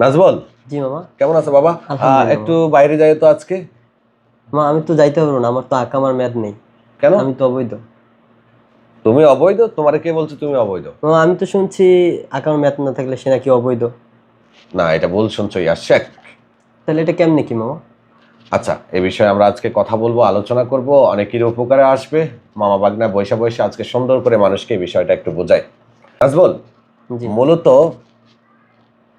নাজবল জি মামা। কেমন আছো বাবা? একটু বাইরে যাই তো আজকে। মা আমি তো যাইতে পারব না আমার তো আঁকা আকামার ম্যাদ নেই। কেন? আমি তো অবৈধ। তুমি অবৈধ? তোমারে কে বলছো তুমি অবৈধ? মামা আমি তো শুনছি আকামার ম্যাথ না থাকলে সে নাকি অবৈধ। না এটা ভুল শুনছো ইয়া শেখ। তাহলে এটা কেমনে কি মামা? আচ্ছা এ বিষয়ে আমরা আজকে কথা বলব আলোচনা করব অনেকের উপকারে আসবে। মামা বাগনা বৈশা বৈশা আজকে সুন্দর করে মানুষকে এই বিষয়টা একটু বোঝাই নাজবল জি। মূলত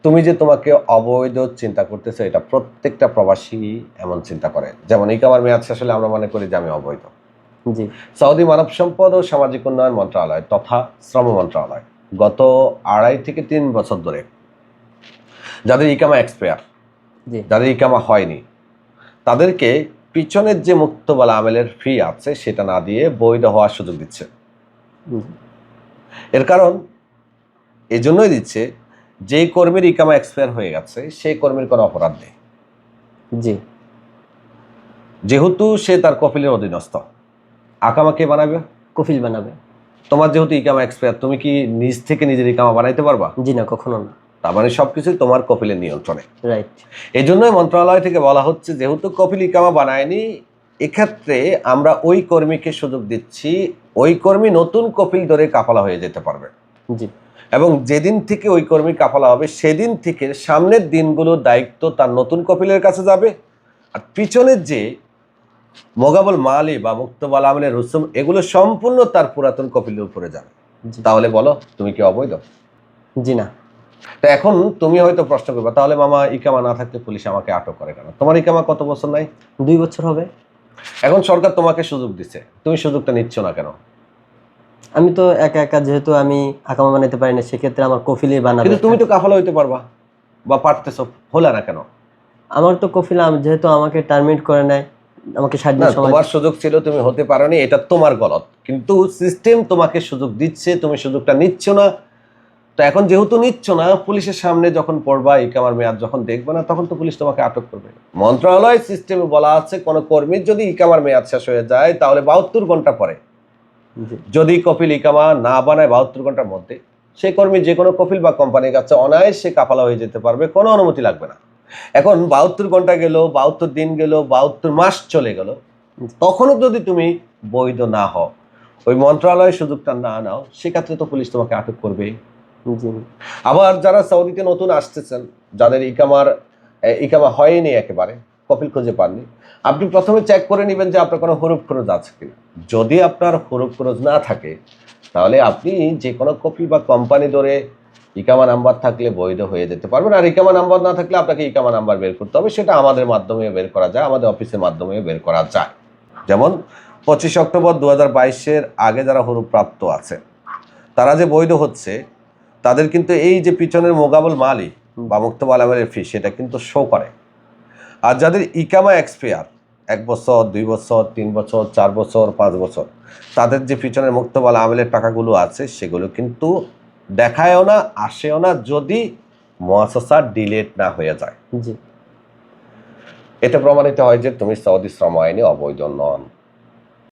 তুমি যে তোমাকে অবৈধ চিন্তা করতেছো এটা প্রত্যেকটা প্রবাসী এমন চিন্তা করে। যেমন এই কামার মেয়াদ শেষ হলে আমরা মনে করি যে আমি অবৈধ। জি। সৌদি মানব সম্পদ ও সামাজিক উন্নয়ন মন্ত্রণালয় তথা শ্রম মন্ত্রণালয় গত আড়াই থেকে তিন বছর ধরে যাদের ইকামা এক্সপায়ার যাদের ইকামা হয়নি তাদেরকে পিছনের যে মুক্তবালা আমেলের ফি আছে সেটা না দিয়ে বৈধ হওয়ার সুযোগ দিচ্ছে। এর কারণ এজন্যই দিচ্ছে যে কর্মীর ইকামা এক্সপায়ার হয়ে গেছে সেই কর্মীর কোনো অপরাধ নেই। জি। যেহেতু সে তার কপিলের অধীনস্থ আকামা কে বানাবে? কফিল বানাবে। তোমার যেহেতু ইকামা এক্সপায়ার তুমি কি নিজ থেকে নিজের ইকামা বানাইতে পারবা? জি না কখনো না। তার মানে সবকিছুই তোমার কপিলের নিয়ন্ত্রণে। রাইট এই জন্যই মন্ত্রণালয় থেকে বলা হচ্ছে যেহেতু কপিল ইকামা বানায়নি এক্ষেত্রে আমরা ওই কর্মীকে সুযোগ দিচ্ছি ওই কর্মী নতুন কপিল ধরে কাফালা হয়ে যেতে পারবে। জি। এবং যেদিন থেকে ওই কর্মী কাফালা হবে সেদিন থেকে সামনের দিনগুলোর দায়িত্ব তার নতুন কপিলের কাছে যাবে। আর পিছনের যে মোগাবল মালি বা মুক্তবাল আমিনের রুসুম এগুলো সম্পূর্ণ তার পুরাতন কপিলের উপরে যাবে। তাহলে বলো তুমি কি অবৈধ? জি না। তো এখন তুমি হয়তো প্রশ্ন করবে তাহলে মামা ইকামা না থাকলে পুলিশ আমাকে আটক করে কেন? তোমার ইকামা কত বছর নাই? দুই বছর হবে। এখন সরকার তোমাকে সুযোগ দিচ্ছে তুমি সুযোগটা নিচ্ছ না কেন? আমি তো একা একা যেহেতু আমি আকামা বানাইতে পারি না সেক্ষেত্রে আমার কফিলই বানাবে কিন্তু তুমি তো কাফালা হইতে পারবা বা পারতেছো হলে না কেন? আমার তো কফিল আম- যেহেতু আমাকে টার্মিনেট করে নেয় আমাকে ষাট দিন সময় তোমার সুযোগ ছিল তুমি হতে পারোনি এটা তোমার গলত। কিন্তু সিস্টেম তোমাকে সুযোগ দিচ্ছে তুমি সুযোগটা নিচ্ছ না। তো এখন যেহেতু নিচ্ছ না পুলিশের সামনে যখন পড়বা ইকামার মেয়াদ যখন দেখবে না তখন তো পুলিশ তোমাকে আটক করবে। মন্ত্রণালয় সিস্টেমে বলা আছে কোনো কর্মীর যদি ইকামার মেয়াদ শেষ হয়ে যায় তাহলে বাহাত্তর ঘণ্টা পরে যদি কপিল ইকামা না বানায় বাহাত্তর ঘণ্টার মধ্যে সেই কর্মী যে কোনো কপিল বা কোম্পানির কাছে অনায়াসে কাফালা হয়ে যেতে পারবে কোনো অনুমতি লাগবে না। এখন বাহাত্তর ঘণ্টা গেল বাহাত্তর দিন গেল বাহাত্তর মাস চলে গেল তখনও যদি তুমি বৈধ না হও ওই মন্ত্রণালয় সুযোগটা না নাও সেক্ষেত্রে তো পুলিশ তোমাকে আটক করবে। আবার যারা সৌদিতে নতুন আসতেছেন যাদের ইকামার ইকামা হয়নি একেবারে কপিল খুঁজে পাননি। আপনি প্রথমে চেক করে নেবেন যে আপনার কোনো হরুপ খরচ আছে কিনা। যদি আপনার হরুপ খরচ না থাকে, তাহলে আপনি যে কোনো কপিল বা কোম্পানি ধরে ইকামা নাম্বার থাকলে বৈধ হয়ে যেতে পারবেন। আর ইকামা নাম্বার না থাকলে আপনাকে ইকামা নাম্বার বের করতে হবে। সেটা আমাদের মাধ্যমে বের করা যায়, আমাদের অফিসের মাধ্যমে বের করা যায়। যেমন, পঁচিশ অক্টোবর দু হাজার আগে যারা হরুপ প্রাপ্ত আছে, তারা যে বৈধ হচ্ছে, তাদের কিন্তু এই যে পিছনের মোগাবল মালি বা মুক্ত আলামের ফি সেটা কিন্তু শো করে। আর যাদের ইকামা এক্সপেয়ার এক বছর দুই বছর তিন বছর চার বছর পাঁচ বছর তাদের যে পিছনের মুক্তবাল আমেলের টাকাগুলো আছে সেগুলো কিন্তু দেখায়ও না আসেও না যদি মহাসসা ডিলেট না হয়ে যায়। জি। এতে প্রমাণিত হয় যে তুমি সৌদি শ্রম আইনে অবৈধ নন।